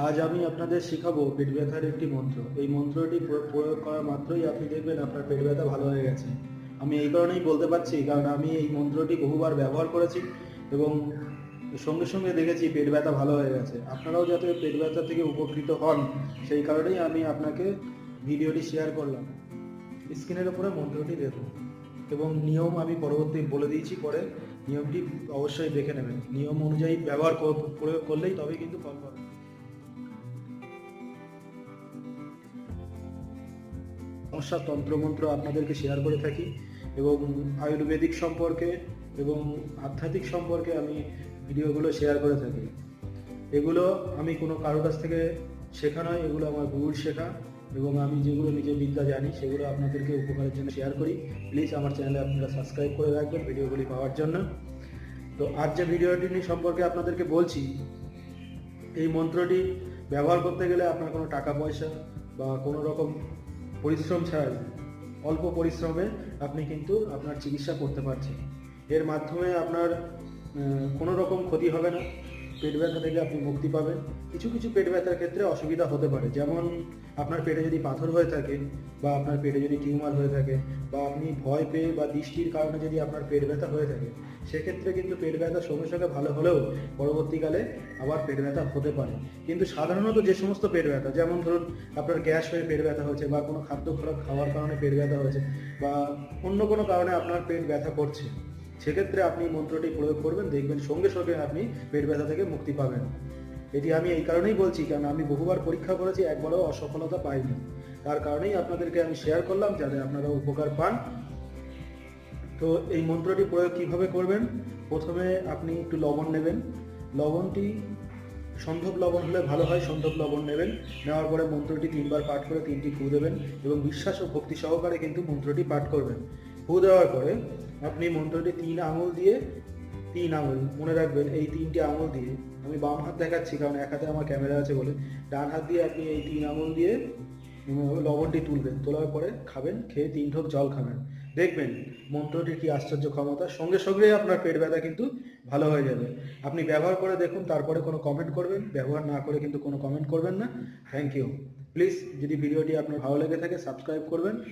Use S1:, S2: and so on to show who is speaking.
S1: আজ আমি আপনাদের শেখাবো পেট ব্যথার একটি মন্ত্র। এই মন্ত্রটি প্র- প্রয়োগ করা মাত্রই আপনি দেখবেন আপনার পেট ব্যথা ভালো হয়ে গেছে। আমি এই কারণেই বলতে পারছি, কারণ আমি এই মন্ত্রটি বহুবার ব্যবহার করেছি এবং সঙ্গে সঙ্গে দেখেছি পেট ব্যথা ভালো হয়ে গেছে। আপনারাও যাতে পেট ব্যথা থেকে উপকৃত হন, সেই কারণেই আমি আপনাকে ভিডিওটি শেয়ার করলাম। স্ক্রিনের উপরে মন্ত্রটি দেখুন এবং নিয়ম আমি পরবর্তী বলে দিয়েছি, পরে নিয়মটি অবশ্যই দেখে নেবেন। নিয়ম অনুযায়ী ব্যবহার প্রয়োগ করলেই তবেই কিন্তু ফল পাবেন। সমস্যা তন্ত্রমন্ত্র আপনাদেরকে শেয়ার করে থাকি এবং আয়ুর্বেদিক সম্পর্কে এবং আধ্যাত্মিক সম্পর্কে আমি ভিডিওগুলো শেয়ার করে থাকি। এগুলো আমি কোনো কারও কাছ থেকে শেখা নয়, এগুলো আমার গুরুর শেখা এবং আমি যেগুলো নিজে বিদ্যা জানি সেগুলো আপনাদেরকে উপকারের জন্য শেয়ার করি। প্লিজ আমার চ্যানেলে আপনারা সাবস্ক্রাইব করে রাখবেন ভিডিওগুলি পাওয়ার জন্য। তো আজ যে ভিডিওটি নিয়ে সম্পর্কে আপনাদেরকে বলছি, এই মন্ত্রটি ব্যবহার করতে গেলে আপনার কোনো টাকা পয়সা বা কোনো রকম পরিশ্রম ছাড়াই, অল্প পরিশ্রমে আপনি কিন্তু আপনার চিকিৎসা করতে পারছেন। এর মাধ্যমে আপনার কোনো রকম ক্ষতি হবে না। পেট ব্যথা থেকে আপনি মুক্তি পাবেন। কিছু কিছু পেট ব্যথার ক্ষেত্রে অসুবিধা হতে পারে। যেমন আপনার পেটে যদি পাথর হয়ে থাকে বা আপনার পেটে যদি টিউমার হয়ে থাকে বা আপনি ভয় পেয়ে বা দৃষ্টির কারণে যদি আপনার পেট ব্যথা হয়ে থাকে, সেক্ষেত্রে কিন্তু পেট ব্যথা সঙ্গে সঙ্গে ভালো হলেও পরবর্তীকালে আবার পেট ব্যথা হতে পারে। কিন্তু সাধারণত যে সমস্ত পেট ব্যথা, যেমন ধরুন আপনার গ্যাস হয়ে পেট ব্যথা হয়েছে বা কোনো খাদ্য খারাপ খাওয়ার কারণে পেট ব্যথা হয়েছে বা অন্য কোনো কারণে আপনার পেট ব্যথা করছে সেক্ষেত্রে আপনি মন্ত্রটি প্রয়োগ করবেন, দেখবেন সঙ্গে সঙ্গে আপনি পেট ব্যথা থেকে মুক্তি পাবেন। এটি আমি এই কারণেই বলছি, কারণ আমি বহুবার পরীক্ষা করেছি, একবারও অসফলতা পাইনি। তার কারণেই আপনাদেরকে আমি শেয়ার করলাম, যাতে আপনারা উপকার পান। তো এই মন্ত্রটি প্রয়োগ কীভাবে করবেন? প্রথমে আপনি একটু লবণ নেবেন। লবণটি সন্ধব লবণ হলে ভালো হয় সন্ধব লবণ নেবেন। নেওয়ার পরে মন্ত্রটি তিনবার পাঠ করে তিনটি ফু দেবেন এবং বিশ্বাস ও ভক্তি সহকারে কিন্তু মন্ত্রটি পাঠ করবেন। ফু দেওয়ার পরে আপনি মন্ত্রটি তিন আঙুল দিয়ে, তিন আঙুল, মনে রাখবেন এই তিনটি আঙুল দিয়ে, আমি বাম হাত দেখাচ্ছি কারণ এক হাতে আমার ক্যামেরা আছে বলে, ডান হাত দিয়ে আপনি এই তিন আঙুল দিয়ে লবণটি তুলবেন, তোলার পরে খাবেন, খেয়ে তিন ঢোক জল খাবেন। দেখবেন মন্ত্রটির কি আশ্চর্য ক্ষমতা, সঙ্গে সঙ্গে আপনার পেট ব্যথা কিন্তু ভালো হয়ে যাবে। আপনি ব্যবহার করে দেখুন, তারপরে কোনো কমেন্ট করবেন, ব্যবহার না করে কিন্তু কোনো কমেন্ট করবেন না। থ্যাংক ইউ প্লিজ যদি ভিডিওটি আপনার ভালো লেগে থাকে সাবস্ক্রাইব করবেন।